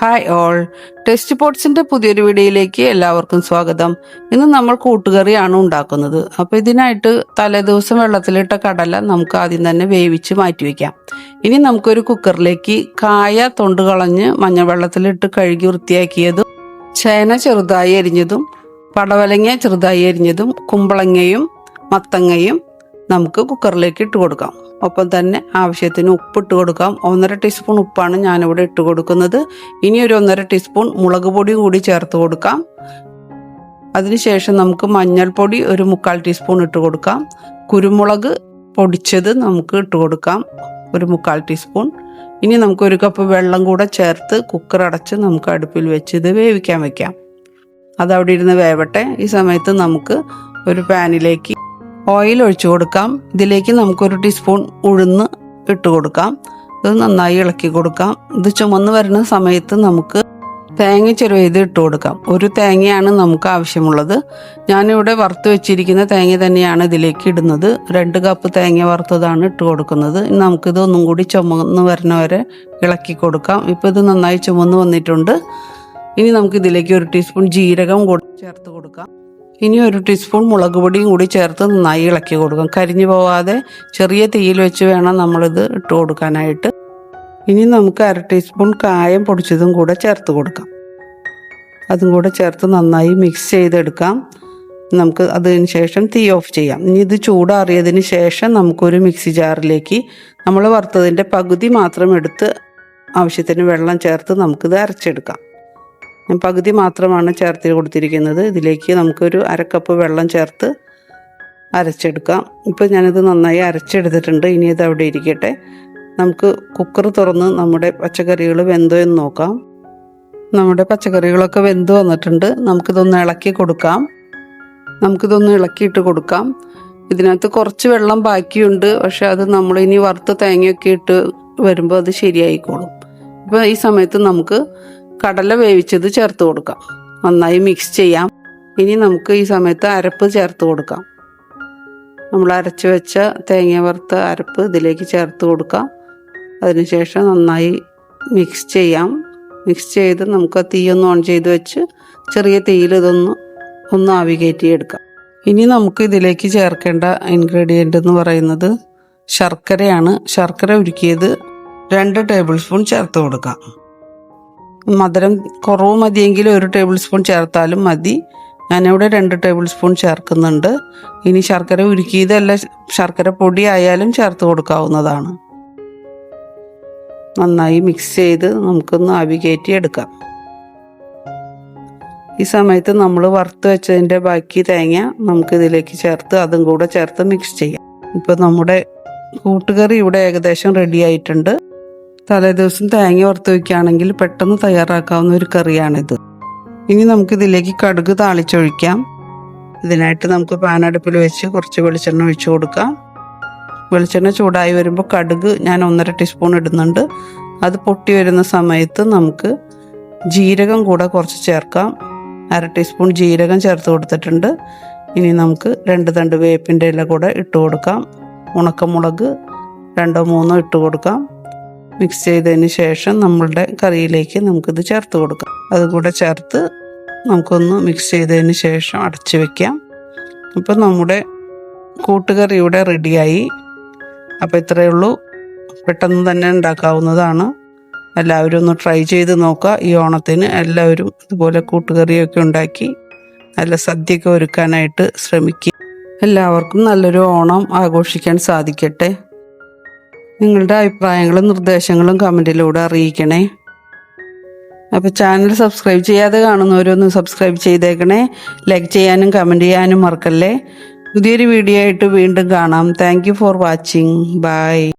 Hi all test പോട്ട്സിന്റെ പുതിയൊരു വീഡിയോയിലേക്ക് എല്ലാവർക്കും സ്വാഗതം. ഇന്ന് നമ്മൾ കൂട്ടുകറിയാണ് ഉണ്ടാക്കുന്നത്. അപ്പോൾ ഇതിനായിട്ട് തലേദിവസം വെള്ളത്തിലിട്ട കടല നമുക്ക് ആദ്യം തന്നെ വേവിച്ച് മാറ്റി വെക്കാം. ഇനി നമുക്കൊരു കുക്കറിലേക്ക് കായ തൊണ്ട് കളഞ്ഞ് മഞ്ഞവെള്ളത്തിലിട്ട് കഴുകി വൃത്തിയാക്കിയതും ചേന ചെറുതായി അരിഞ്ഞതും പടവലങ്ങ ചെറുതായി അരിഞ്ഞതും കുമ്പളങ്ങയും മത്തങ്ങയും നമുക്ക് കുക്കറിലേക്ക് ഇട്ട് കൊടുക്കാം. ഒപ്പം തന്നെ ആവശ്യത്തിന് ഉപ്പ് ഇട്ട് കൊടുക്കാം. ഒന്നര ടീസ്പൂൺ ഉപ്പാണ് ഞാനിവിടെ ഇട്ട് കൊടുക്കുന്നത്. ഇനി ഒരു ഒന്നര ടീസ്പൂൺ മുളക് പൊടി കൂടി ചേർത്ത് കൊടുക്കാം. അതിനുശേഷം നമുക്ക് മഞ്ഞൾപ്പൊടി ഒരു മുക്കാൽ ടീസ്പൂൺ ഇട്ട് കൊടുക്കാം. കുരുമുളക് പൊടിച്ചത് നമുക്ക് ഇട്ട് കൊടുക്കാം. ഒരു മുക്കാൽ ടീസ്പൂൺ. ഇനി നമുക്ക് ഒരു കപ്പ് വെള്ളം കൂടെ ചേർത്ത് കുക്കർ അടച്ച് നമുക്ക് അടുപ്പിൽ വെച്ച് ഇത് വേവിക്കാൻ വെക്കാം. അതവിടെ ഇരുന്ന് വേവട്ടെ. ഈ സമയത്ത് നമുക്ക് ഒരു പാനിലേക്ക് ഓയിൽ ഒഴിച്ചു കൊടുക്കാം. ഇതിലേക്ക് നമുക്കൊരു ടീസ്പൂൺ ഉഴുന്ന് ഇട്ട് കൊടുക്കാം. ഇത് നന്നായി ഇളക്കി കൊടുക്കാം. ഇത് ചുമന്ന് വരുന്ന സമയത്ത് നമുക്ക് തേങ്ങ ചെറുവേത് ഇട്ട് കൊടുക്കാം. ഒരു തേങ്ങയാണ് നമുക്ക് ആവശ്യമുള്ളത്. ഞാനിവിടെ വറുത്ത് വെച്ചിരിക്കുന്ന തേങ്ങ തന്നെയാണ് ഇതിലേക്ക് ഇടുന്നത്. രണ്ട് കപ്പ് തേങ്ങ വറുത്തതാണ് ഇട്ട് കൊടുക്കുന്നത്. നമുക്കിത് ഒന്നും കൂടി ചുമന്ന് വരുന്ന വരെ ഇളക്കി കൊടുക്കാം. ഇപ്പോൾ ഇത് നന്നായി ചുമന്ന് വന്നിട്ടുണ്ട്. ഇനി നമുക്ക് ഇതിലേക്ക് ഒരു ടീസ്പൂൺ ജീരകം കൂടി ചേർത്ത് ഇനി ഒരു ടീസ്പൂൺ മുളക് പൊടിയും കൂടി ചേർത്ത് നന്നായി ഇളക്കി കൊടുക്കും. കരിഞ്ഞു പോവാതെ ചെറിയ തീയിൽ വെച്ച് വേണം നമ്മളിത് ഇട്ട് കൊടുക്കാനായിട്ട്. ഇനി നമുക്ക് അര ടീസ്പൂൺ കായം പൊടിച്ചതും കൂടെ ചേർത്ത് കൊടുക്കാം. അതും കൂടെ ചേർത്ത് നന്നായി മിക്സ് ചെയ്തെടുക്കാം. നമുക്ക് അതിന് ശേഷം തീ ഓഫ് ചെയ്യാം. ഇനി ഇത് ചൂടാറിയതിന് ശേഷം നമുക്കൊരു മിക്സി ജാറിലേക്ക് നമ്മൾ വറുത്തതിന്റെ പകുതി മാത്രം എടുത്ത് ആവശ്യത്തിന് വെള്ളം ചേർത്ത് നമുക്കിത് അരച്ചെടുക്കാം. ഞാൻ പകുതി മാത്രമാണ് ചേർത്ത് കൊടുത്തിരിക്കുന്നത്. ഇതിലേക്ക് നമുക്കൊരു അരക്കപ്പ് വെള്ളം ചേർത്ത് അരച്ചെടുക്കാം. ഇപ്പോൾ ഞാനിത് നന്നായി അരച്ചെടുത്തിട്ടുണ്ട്. ഇനി ഇത് അവിടെ ഇരിക്കട്ടെ. നമുക്ക് കുക്കർ തുറന്ന് നമ്മുടെ പച്ചക്കറികൾ വെന്തോ എന്ന് നോക്കാം. നമ്മുടെ പച്ചക്കറികളൊക്കെ വെന്ത് വന്നിട്ടുണ്ട്. നമുക്കിതൊന്ന് ഇളക്കി കൊടുക്കാം. നമുക്കിതൊന്ന് ഇളക്കിയിട്ട് കൊടുക്കാം. ഇതിനകത്ത് കുറച്ച് വെള്ളം ബാക്കിയുണ്ട്. പക്ഷെ അത് നമ്മൾ ഇനി വറുത്ത് തേങ്ങയൊക്കെ ഇട്ട് വരുമ്പോൾ അത് ശരിയായിക്കോളും. ഇപ്പോൾ ഈ സമയത്ത് നമുക്ക് കടല വേവിച്ചത് ചേർത്ത് കൊടുക്കാം. നന്നായി മിക്സ് ചെയ്യാം. ഇനി നമുക്ക് ഈ സമയത്ത് അരപ്പ് ചേർത്ത് കൊടുക്കാം. നമ്മൾ അരച്ച് വെച്ച തേങ്ങ വറുത്ത അരപ്പ് ഇതിലേക്ക് ചേർത്ത് കൊടുക്കാം. അതിനുശേഷം നന്നായി മിക്സ് ചെയ്യാം. മിക്സ് ചെയ്ത് നമുക്ക് തീയൊന്ന് ഓൺ ചെയ്ത് വെച്ച് ചെറിയ തീയിൽ ഇതൊന്ന് ഒന്ന് ആവി കയറ്റിയെടുക്കാം. ഇനി നമുക്ക് ഇതിലേക്ക് ചേർക്കേണ്ട ഇൻഗ്രീഡിയന്റ് എന്ന് പറയുന്നത് ശർക്കരയാണ്. ശർക്കര ഉരുക്കിയത് രണ്ട് ടേബിൾ സ്പൂൺ ചേർത്ത് കൊടുക്കാം. മധുരം കുറവ് മതിയെങ്കിൽ ഒരു ടേബിൾ സ്പൂൺ ചേർത്താലും മതി. ഞാനിവിടെ രണ്ട് ടേബിൾ സ്പൂൺ ചേർക്കുന്നുണ്ട്. ഇനി ശർക്കര ഉരുക്കിയതല്ല ശർക്കര പൊടി ആയാലും ചേർത്ത് കൊടുക്കാവുന്നതാണ്. നന്നായി മിക്സ് ചെയ്ത് നമുക്കൊന്ന് ആവി കയറ്റി എടുക്കാം. ഈ സമയത്ത് നമ്മൾ വറുത്ത് വെച്ചതിന്റെ ബാക്കി തേങ്ങ നമുക്ക് ഇതിലേക്ക് ചേർത്ത് അതും കൂടെ ചേർത്ത് മിക്സ് ചെയ്യാം. ഇപ്പോൾ നമ്മുടെ കൂട്ടുകറി ഇവിടെ ഏകദേശം റെഡി ആയിട്ടുണ്ട്. തലേദിവസം തേങ്ങ വറുത്ത് വയ്ക്കുകയാണെങ്കിൽ പെട്ടെന്ന് തയ്യാറാക്കാവുന്ന ഒരു കറിയാണിത്. ഇനി നമുക്ക് ഇതിലേക്ക് കടുക് താളിച്ചൊഴിക്കാം. ഇതിനായിട്ട് നമുക്ക് പാൻ അടുപ്പിൽ വെച്ച് കുറച്ച് വെളിച്ചെണ്ണ ഒഴിച്ച് കൊടുക്കാം. വെളിച്ചെണ്ണ ചൂടായി വരുമ്പോൾ കടുക് ഞാൻ ഒന്നര ടീസ്പൂൺ ഇടുന്നുണ്ട്. അത് പൊട്ടി വരുന്ന സമയത്ത് നമുക്ക് ജീരകം കൂടെ കുറച്ച് ചേർക്കാം. അര ടീസ്പൂൺ ജീരകം ചേർത്ത് കൊടുത്തിട്ടുണ്ട്. ഇനി നമുക്ക് രണ്ട് തണ്ട് വേപ്പിന്റെ ഇല കൂടെ ഇട്ട് കൊടുക്കാം. ഉണക്കമുളക് രണ്ടോ മൂന്നോ ഇട്ട് കൊടുക്കാം. മിക്സ് ചെയ്തതിന് ശേഷം നമ്മളുടെ കറിയിലേക്ക് നമുക്കിത് ചേർത്ത് കൊടുക്കാം. അതുകൂടെ ചേർത്ത് നമുക്കൊന്ന് മിക്സ് ചെയ്തതിന് ശേഷം അടച്ചു വെക്കാം. അപ്പോൾ നമ്മുടെ കൂട്ടുകറി ഇവിടെ റെഡിയായി. അപ്പോൾ ഇത്രയേ ഉള്ളൂ. പെട്ടെന്ന് തന്നെ ഉണ്ടാക്കാവുന്നതാണ്. എല്ലാവരും ഒന്ന് ട്രൈ ചെയ്ത് നോക്കുക. ഈ ഓണത്തിന് എല്ലാവരും ഇതുപോലെ കൂട്ടുകറിയൊക്കെ ഉണ്ടാക്കി നല്ല സദ്യയൊക്കെ ഒരുക്കാനായിട്ട് ശ്രമിക്കുക. എല്ലാവർക്കും നല്ലൊരു ഓണം ആഘോഷിക്കാൻ സാധിക്കട്ടെ. നിങ്ങളുടെ അഭിപ്രായങ്ങളും നിർദ്ദേശങ്ങളും കമന്റിലൂടെ അറിയിക്കണേ. അപ്പോൾ ചാനൽ സബ്സ്ക്രൈബ് ചെയ്യാതെ കാണുന്നവരൊന്ന് സബ്സ്ക്രൈബ് ചെയ്തേക്കണേ. ലൈക്ക് ചെയ്യാനും കമന്റ് ചെയ്യാനും മറക്കല്ലേ. പുതിയൊരു വീഡിയോ ആയിട്ട് വീണ്ടും കാണാം. Thank for watching bye